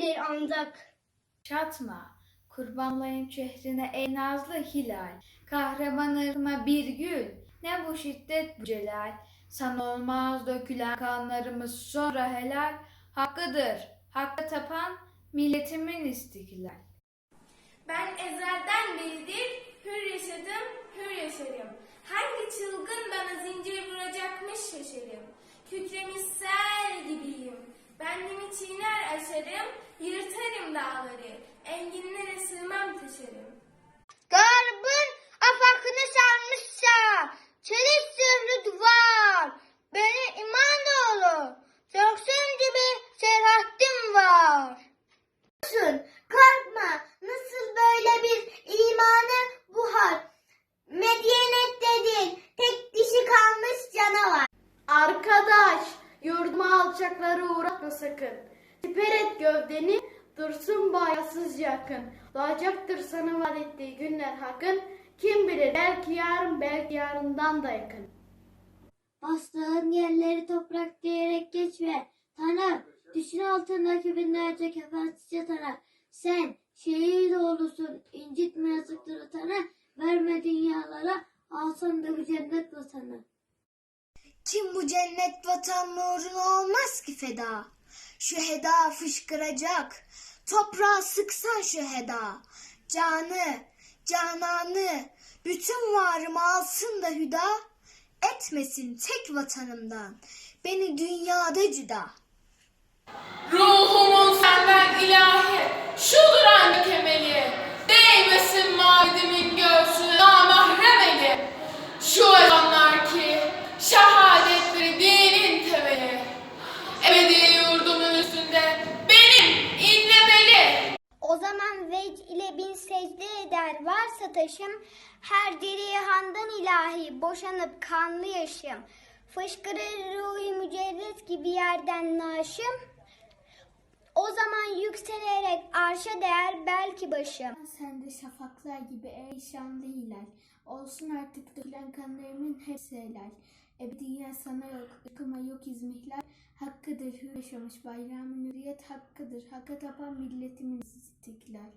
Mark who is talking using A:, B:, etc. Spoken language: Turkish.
A: milletimindir ancak.
B: Çatma, kurbanlayım şehrine ey nazlı hilal. Kahraman ırma bir gül, ne bu şiddet bu celal. Sana olmaz dökülen kanlarımız sonra helal. Hakkıdır, hakka tapan milletimin istiklal.
C: Ben ezelden beridir hür yaşadım, hür yaşarım. Hangi çılgın bana zincir vuracakmış şaşarım. Kükremiş Benliğimi çiğner aşarım, yırtarım dağları. Enginlere sığmam taşarım.
D: Yurduma alçakları uğratma sakın. Siper et gövdeni, dursun bayasız yakın. Doğacaktır sana vaat ettiği günler hakın. Kim bilir belki yarın, belki yarından da yakın.
A: Bastığın yerleri toprak diyerek geçme. Tanrı, düşün altındaki binlerce kefensizce Tanrı. Sen şehir oğlusun, incitme yazıktır Tanrı. Verme dünyalara, alsan da bu cennet vatanı. Kim bu cennet vatan uğruna olmaz ki feda? Şu heda fışkıracak, toprağa sıksan şu heda. Canı, cananı, bütün varımı alsın da hüda. Etmesin tek vatanımdan, beni dünyada cüda.
E: Ruhumun senden ilahi, şudur
A: eder varsa taşım, her diri handan ilahi boşanıp kanlı yaşım. Fışkırır ruhi mücerret gibi yerden naşım. O zaman yükselerek arşa değer belki başım.
F: Sen de şafaklar gibi ey şanlı hilal. Olsun artık dökülen kanlarımın hepsi helal. Ebediyen sana yok, ırkıma yok izmihlal. Hakkıdır hür yaşamış bayramın hürriyet hakkıdır. Hakka tapan milletimin istiklal.